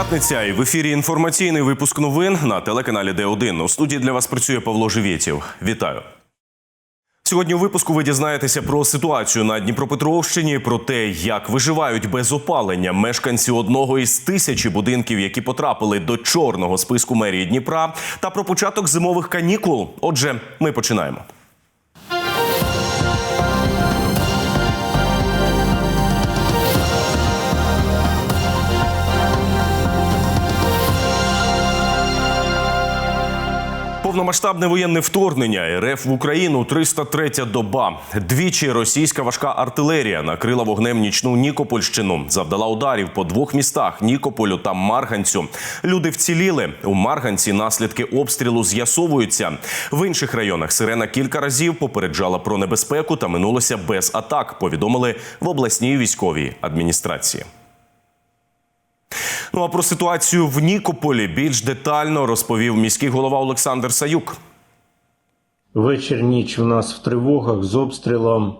П'ятниця і в ефірі інформаційний випуск новин на телеканалі Д1. У студії для вас працює Павло Живєтів. Вітаю. Сьогодні у випуску ви дізнаєтеся про ситуацію на Дніпропетровщині, про те, як виживають без опалення мешканці одного із тисячі будинків, які потрапили до чорного списку мерії Дніпра, та про початок зимових канікул. Отже, ми починаємо. Повномасштабне воєнне вторгнення РФ в Україну 303-я доба. Двічі російська важка артилерія накрила вогнем нічну Нікопольщину, завдала ударів по двох містах Нікополю та Марганцю. Люди вціліли у Марганці. Наслідки обстрілу з'ясовуються. В інших районах сирена кілька разів попереджала про небезпеку та минулося без атак. Повідомили в обласній військовій адміністрації. Ну а про ситуацію в Нікополі більш детально розповів міський голова Олександр Саюк. Вечір ніч у нас в тривогах з обстрілом.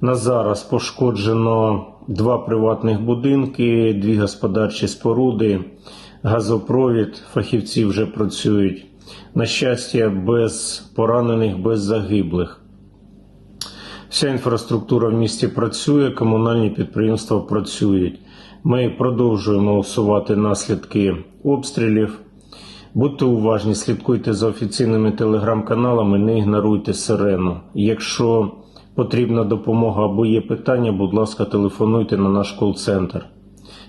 На зараз пошкоджено два приватних будинки, дві господарчі споруди, газопровід. Фахівці вже працюють. На щастя, без поранених, без загиблих. Вся інфраструктура в місті працює, комунальні підприємства працюють. Ми продовжуємо усувати наслідки обстрілів. Будьте уважні, слідкуйте за офіційними телеграм-каналами, не ігноруйте сирену. Якщо потрібна допомога або є питання, будь ласка, телефонуйте на наш кол-центр.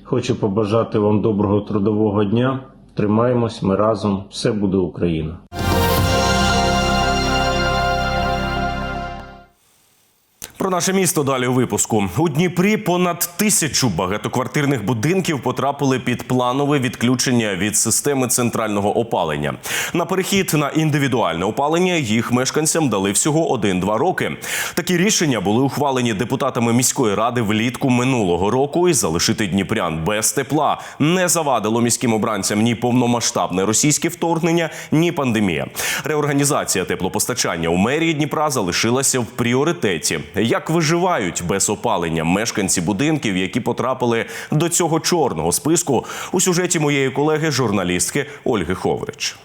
Хочу побажати вам доброго трудового дня. Тримаємось, ми разом. Все буде Україна. Про наше місто далі у випуску у Дніпрі понад тисячу багатоквартирних будинків потрапили під планове відключення від системи центрального опалення. На перехід на індивідуальне опалення їх мешканцям дали всього 1-2 роки. Такі рішення були ухвалені депутатами міської ради влітку минулого року. І залишити дніпрян без тепла не завадило міським обранцям ні повномасштабне російське вторгнення, ні пандемія. Реорганізація теплопостачання у мерії Дніпра залишилася в пріоритеті. Як виживають без опалення мешканці будинків, які потрапили до цього чорного списку у сюжеті моєї колеги, журналістки Ольги Ховрич.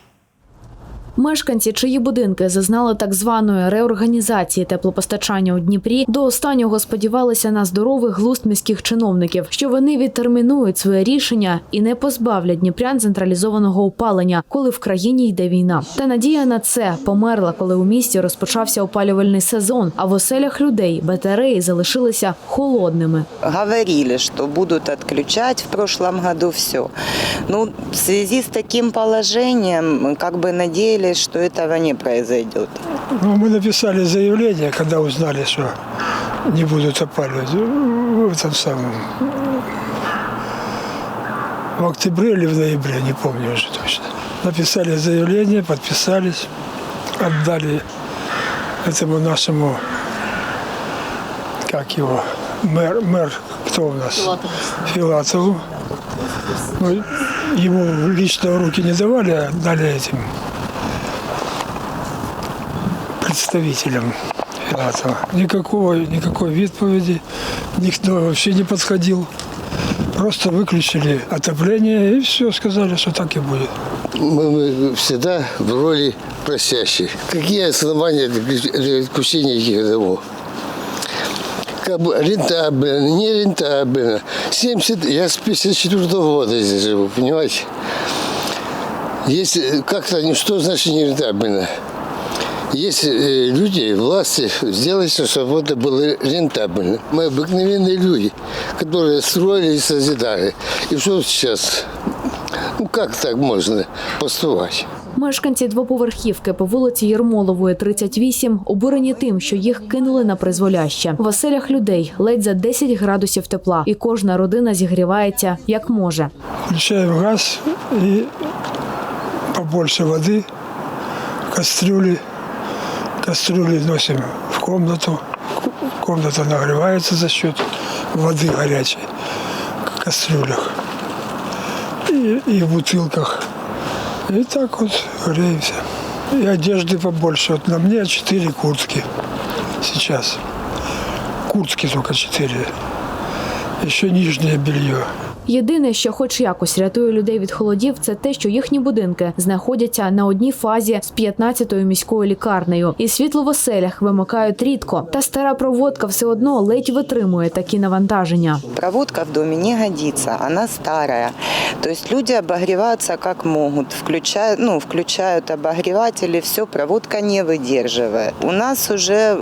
Мешканці, чиї будинки зазнали так званої реорганізації теплопостачання у Дніпрі, до останнього сподівалися на здоровий глузд міських чиновників, що вони відтермінують своє рішення і не позбавлять дніпрян централізованого опалення, коли в країні йде війна. Та надія на це померла, коли у місті розпочався опалювальний сезон, а в оселях людей батареї залишилися холодними. говорили, что будут отключать в прошлом году все. Ну, в связи с таким положением, мы как бы надеялись, что этого не произойдет. Ну, мы написали заявление, когда узнали, что не будут опаливать. В этом самом... В октябре или в ноябре, не помню уже точно. Написали заявление, подписались, отдали этому нашему, как его, мэр, мэр кто у нас? Филатову. Ну, ему лично в руки не давали, а дали этим представителям Филатова. Никакого, никакой відповіді, никто вообще не подходил. Просто выключили отопление и все, сказали, что так и будет. Мы, мы всегда в роли просящих. Какие основания для отключения этих домов? Как бы рентабельно, не рентабельно. 70, я с 54 года здесь живу, понимаете? Если как-то, ну, что значит не рентабельно? Есть э, люди, власти, сделать, чтобы это было рентабельно. Мы обыкновенные люди, которые строили и созидали. И что сейчас? Ну как так можно поступать? Мешканці двоповерхівки по вулиці Єрмолової, 38, обурені тим, що їх кинули на призволяще. В оселях людей ледь за 10 градусів тепла, і кожна родина зігрівається як може. Включаем газ и побольше воды, кастрюли. кастрюли носим в комнату. Комната нагревается за счет воды горячей в кастрюлях и, и в бутылках. И так вот греемся. И одежды побольше. Вот на мне четыре куртки сейчас. Куртки только четыре. ще ніжне белье. Єдине, що хоч якось рятує людей від холодів, це те, що їхні будинки знаходяться на одній фазі з 15-ю міською лікарнею, і світло в оселях вимикають рідко. Та стара проводка все одно ледь витримує такі навантаження. Проводка в домі не годиться, вона стара. Тобто люди обогріваються як можуть. Включають, ну, включають обогрівателі, все, проводка не витримує. У нас вже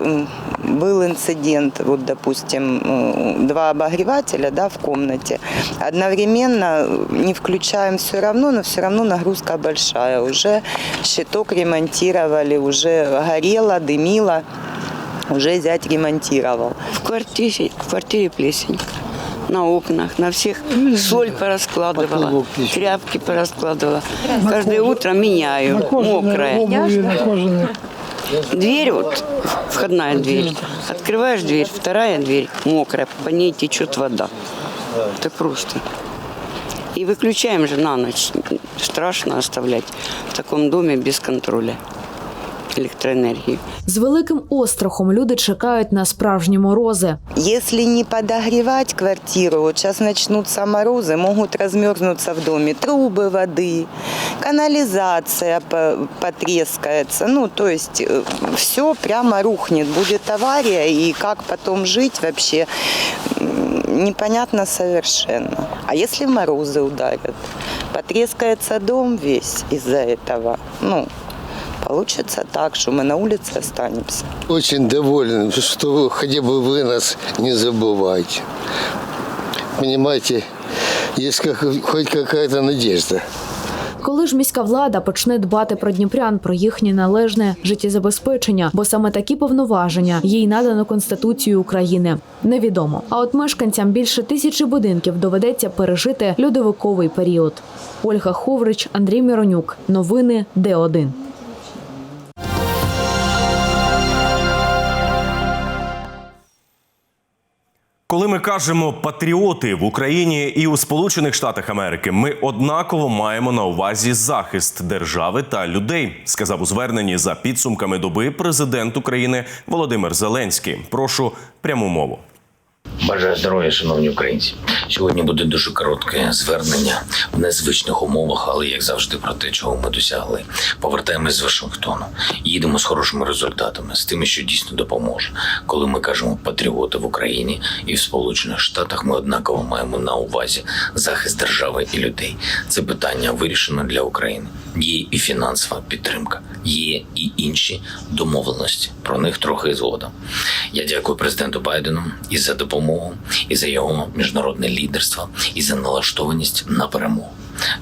був інцидент, от, допустим, э, два обогрівателя, обогревателя да, в комнате. Одновременно не включаем все равно, но все равно нагрузка большая. Уже щиток ремонтировали, уже горело, дымило, уже зять ремонтировал. В квартире, в квартире плесень. На окнах, на всех соль пораскладывала, тряпки пораскладывала. Каждое утро меняю, На кожаной мокрая. обуви, на кожаной. Дверь вот, входная дверь. Открываешь дверь, вторая дверь мокрая, по ней течет вода. Это просто. И выключаем же на ночь. Страшно оставлять в таком доме без контроля электроэнергию. З великим острахом люди чекають на справжні морози. Если не подогревать квартиру, вот сейчас начнутся морозы, могут размерзнуться в доме трубы воды, канализация по- потрескается. Ну, то есть все прямо рухнет, будет авария, и как потом жить вообще м, непонятно совершенно. А если морозы ударят, потрескается дом весь из-за этого. Ну, получится так, что мы на улице останемся. Очень доволен, что хотя бы вы нас не забываете. Понимаете, есть как, хоть какая-то надежда. Коли ж міська влада почне дбати про дніпрян, про їхнє належне життєзабезпечення, бо саме такі повноваження їй надано Конституцією України, невідомо. А от мешканцям більше тисячі будинків доведеться пережити льодовиковий період. Ольга Ховрич, Андрій Міронюк. Новини Д1. Коли ми кажемо патріоти в Україні і у Сполучених Штатах Америки, ми однаково маємо на увазі захист держави та людей, сказав у зверненні за підсумками доби президент України Володимир Зеленський. Прошу пряму мову. Бажаю здоров'я, шановні українці. Сьогодні буде дуже коротке звернення в незвичних умовах, але як завжди, про те, чого ми досягли. Повертаємось з Вашингтону. Їдемо з хорошими результатами, з тими, що дійсно допоможе. Коли ми кажемо патріоти в Україні і в Сполучених Штатах, ми однаково маємо на увазі захист держави і людей. Це питання вирішено для України. Є і фінансова підтримка, є і інші домовленості. Про них трохи згодом. Я дякую президенту Байдену і за допомогу, і за його міжнародне лідерство, і за налаштованість на перемогу.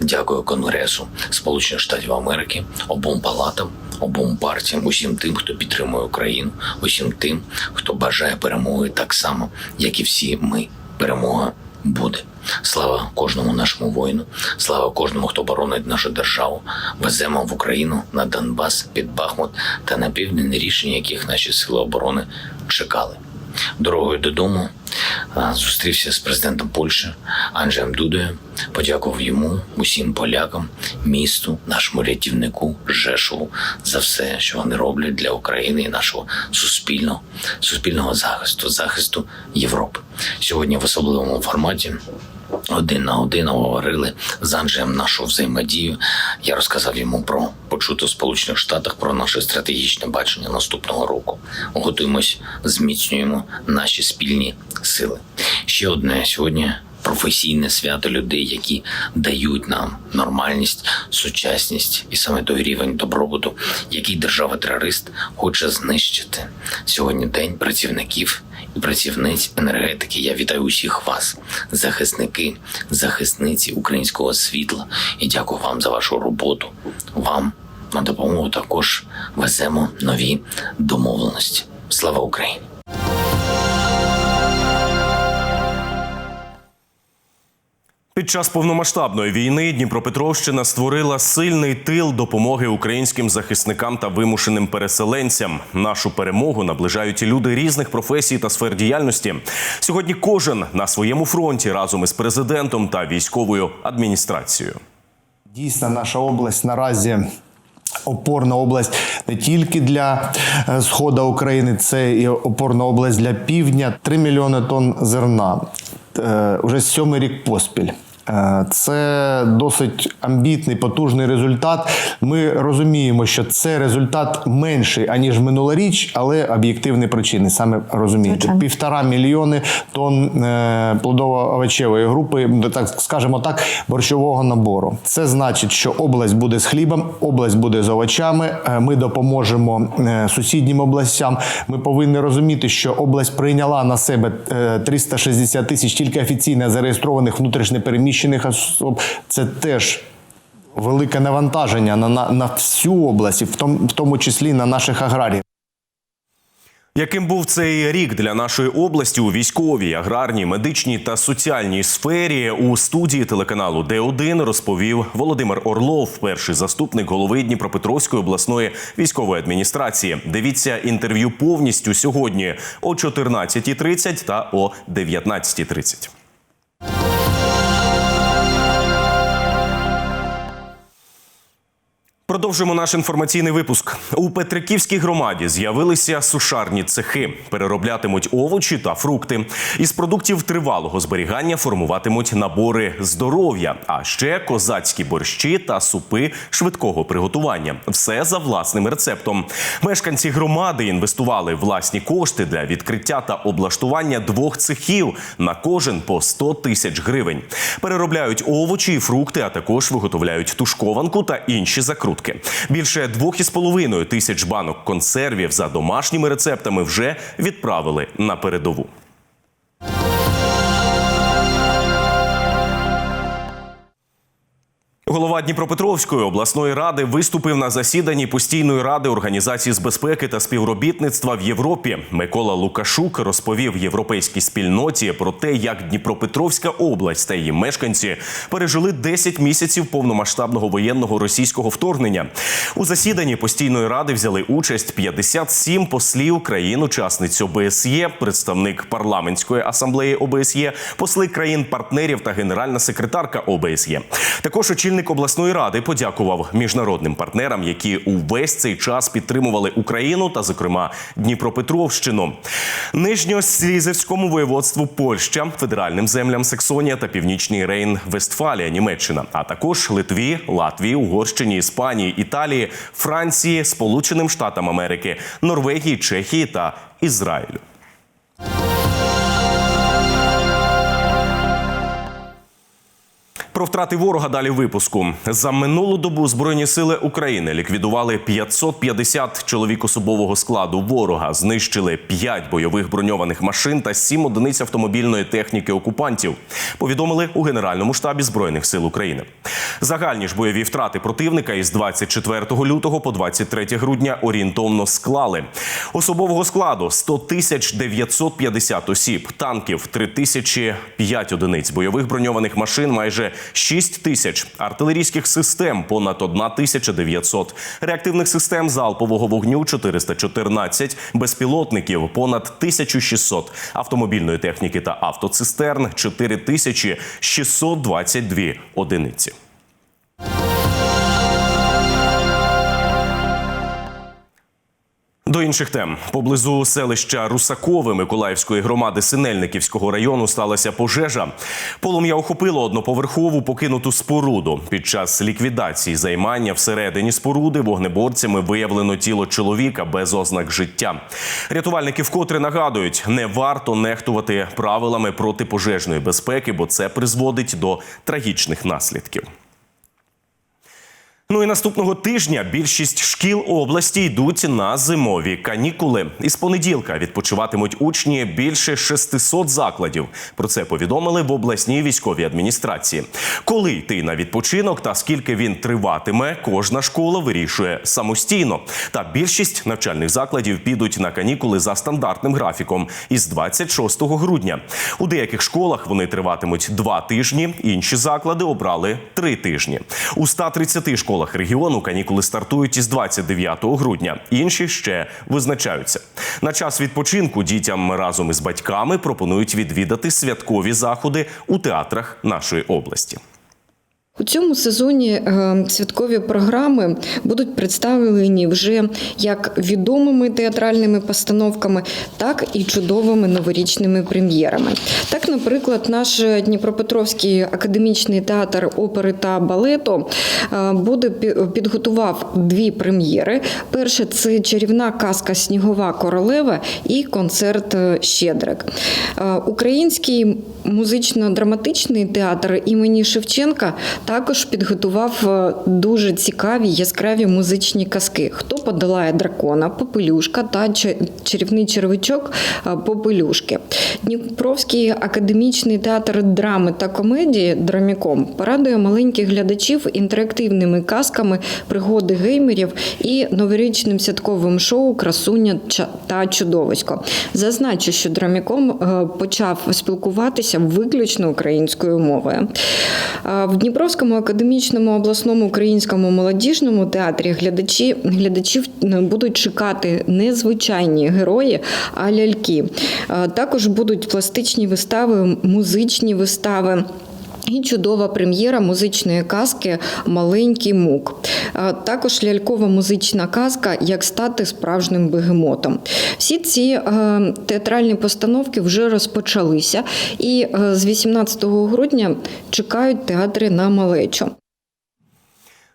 Дякую Конгресу Сполучених Штатів Америки, обом палатам, обом партіям, усім тим, хто підтримує Україну, усім тим, хто бажає перемоги так само, як і всі ми. Перемога буде. Слава кожному нашому воїну, слава кожному, хто боронить нашу державу. Веземо в Україну на Донбас під Бахмут та на південь рішення, яких наші сили оборони чекали. Дорогою додому зустрівся з президентом Польщі Анджеєм Дудою. Подякував йому, усім полякам, місту, нашому рятівнику Жешову за все, що вони роблять для України і нашого суспільного суспільного захисту, захисту Європи. Сьогодні в особливому форматі один на один говорили з Анджеєм нашу взаємодію. Я розказав йому про почуто в Сполучених Штатах про наше стратегічне бачення наступного року. Готуємось, зміцнюємо наші спільні сили. Ще одне сьогодні. Професійне свято людей, які дають нам нормальність, сучасність і саме той рівень добробуту, який держава-терорист хоче знищити. Сьогодні день працівників і працівниць енергетики. Я вітаю усіх вас, захисники, захисниці українського світла, і дякую вам за вашу роботу. Вам на допомогу також веземо нові домовленості. Слава Україні! Під час повномасштабної війни Дніпропетровщина створила сильний тил допомоги українським захисникам та вимушеним переселенцям. Нашу перемогу наближають і люди різних професій та сфер діяльності. Сьогодні кожен на своєму фронті разом із президентом та військовою адміністрацією. Дійсно, наша область наразі. Опорна область не тільки для е, сходу України, це і опорна область для півдня. 3 мільйони тонн зерна. Е, уже сьомий рік поспіль. Е, Це досить амбітний, потужний результат. Ми розуміємо, що це результат менший аніж минулоріч, але об'єктивні причини. Саме розумієте, півтора мільйони тонн е, плодово-овочевої групи, так скажемо так, борщового набору. Це значить, що область буде з хлібом, область буде з овочами. е, Ми допоможемо сусіднім областям. Ми повинні розуміти, що область прийняла на себе е, 360 тисяч тільки офіційно зареєстрованих внутрішньопереміщених особ. Це теж велике навантаження на, на, на всю область, в тому, в тому числі на наших аграріїв. Яким був цей рік для нашої області у військовій, аграрній, медичній та соціальній сфері у студії телеканалу Д1 розповів Володимир Орлов, перший заступник голови Дніпропетровської обласної військової адміністрації. Дивіться інтерв'ю повністю сьогодні о 14.30 та о 19.30. Продовжуємо наш інформаційний випуск. У Петриківській громаді з'явилися сушарні цехи, перероблятимуть овочі та фрукти. Із продуктів тривалого зберігання формуватимуть набори здоров'я, а ще козацькі борщі та супи швидкого приготування. Все за власним рецептом. Мешканці громади інвестували власні кошти для відкриття та облаштування двох цехів на кожен по 100 тисяч гривень. Переробляють овочі і фрукти, а також виготовляють тушкованку та інші закрутки. Більше двох із половиною тисяч банок консервів за домашніми рецептами вже відправили на передову. Голова Дніпропетровської обласної ради виступив на засіданні постійної ради організації з безпеки та співробітництва в Європі. Микола Лукашук розповів європейській спільноті про те, як Дніпропетровська область та її мешканці пережили 10 місяців повномасштабного воєнного російського вторгнення. У засіданні постійної ради взяли участь 57 послів країн-учасниць ОБСЄ, представник парламентської асамблеї ОБСЄ, посли країн-партнерів та генеральна секретарка ОБСЄ. Також очільник обласної ради подякував міжнародним партнерам, які увесь цей час підтримували Україну та, зокрема, Дніпропетровщину, Нижньослізерському воєводству Польща, федеральним землям Саксонія та Північний Рейн Вестфалія, Німеччина, а також Литві, Латвії, Угорщині, Іспанії, Італії, Франції, Сполученим Штатам Америки, Норвегії, Чехії та Ізраїлю. Про втрати ворога далі випуску за минулу добу збройні сили України ліквідували 550 чоловік особового складу ворога, знищили 5 бойових броньованих машин та 7 одиниць автомобільної техніки окупантів. Повідомили у Генеральному штабі збройних сил України. Загальні ж бойові втрати противника із 24 лютого по 23 грудня орієнтовно склали особового складу 100 тисяч 950 осіб, танків 3005 одиниць, бойових броньованих машин майже 6 тисяч, артилерійських систем понад 1 тисяча 900, реактивних систем залпового вогню 414, безпілотників понад 1600, автомобільної техніки та автоцистерн 4622 одиниці. До інших тем поблизу селища Русакове Миколаївської громади Синельниківського району сталася пожежа. Полум'я охопило одноповерхову покинуту споруду. Під час ліквідації займання всередині споруди вогнеборцями виявлено тіло чоловіка без ознак життя. Рятувальники вкотре нагадують, не варто нехтувати правилами протипожежної безпеки, бо це призводить до трагічних наслідків. Ну і наступного тижня більшість шкіл області йдуть на зимові канікули. Із понеділка відпочиватимуть учні більше 600 закладів. Про це повідомили в обласній військовій адміністрації. Коли йти на відпочинок та скільки він триватиме, кожна школа вирішує самостійно. Та більшість навчальних закладів підуть на канікули за стандартним графіком із 26 грудня. У деяких школах вони триватимуть два тижні. Інші заклади обрали три тижні. У 130 школах регіону канікули стартують із 29 грудня. Інші ще визначаються. На час відпочинку дітям разом із батьками пропонують відвідати святкові заходи у театрах нашої області. У цьому сезоні е, святкові програми будуть представлені вже як відомими театральними постановками, так і чудовими новорічними прем'єрами. Так, наприклад, наш Дніпропетровський академічний театр опери та балету е, буде пі- підготував дві прем'єри. Перше це чарівна казка Снігова королева і концерт Щедрик. Е, Український музично-драматичний театр імені Шевченка також підготував е, дуже цікаві яскраві музичні казки. Хто подолає дракона, Попелюшка та чарівний червячок е, Попелюшки. Дніпровський академічний театр драми та комедії Драміком порадує маленьких глядачів інтерактивними казками пригоди геймерів і новорічним святковим шоу Красуня та чудовисько. Зазначу, що Драміком е, почав спілкуватися виключно українською мовою. В Дніпровському академічному обласному українському молодіжному театрі глядачі глядачів е, будуть чекати не звичайні герої, а ляльки. Е, Також будуть пластичні вистави, музичні вистави. І чудова прем'єра музичної казки Маленький мук. А Також лялькова музична казка Як стати справжнім бегемотом. Всі ці е, театральні постановки вже розпочалися, і е, з 18 грудня чекають театри на малечу.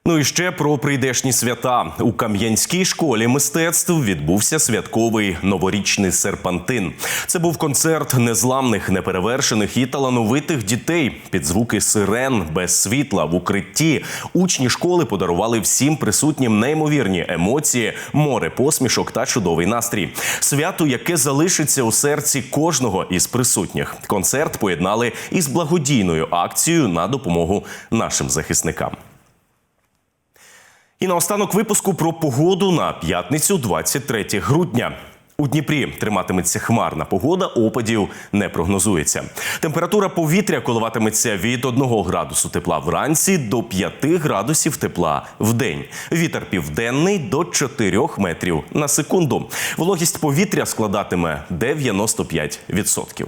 Ну і ще про прийдешні свята у Кам'янській школі мистецтв відбувся святковий новорічний серпантин. Це був концерт незламних, неперевершених і талановитих дітей під звуки сирен без світла в укритті. Учні школи подарували всім присутнім неймовірні емоції, море посмішок та чудовий настрій. Свято, яке залишиться у серці кожного із присутніх. Концерт поєднали із благодійною акцією на допомогу нашим захисникам. І наостанок випуску про погоду на п'ятницю, 23 грудня. У Дніпрі триматиметься хмарна погода, опадів не прогнозується. Температура повітря коливатиметься від 1 градусу тепла вранці до 5 градусів тепла в день. Вітер південний до 4 метрів на секунду. Вологість повітря складатиме 95%.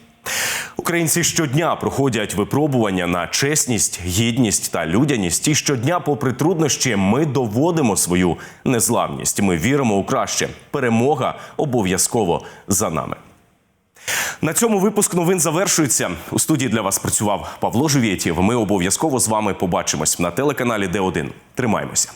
Українці щодня проходять випробування на чесність, гідність та людяність. І щодня, попри труднощі, ми доводимо свою незламність. Ми віримо у краще. Перемога обов'язково за нами. На цьому випуск новин завершується. У студії для вас працював Павло Живєтєв. Ми обов'язково з вами побачимось на телеканалі Д1. Тримаймося.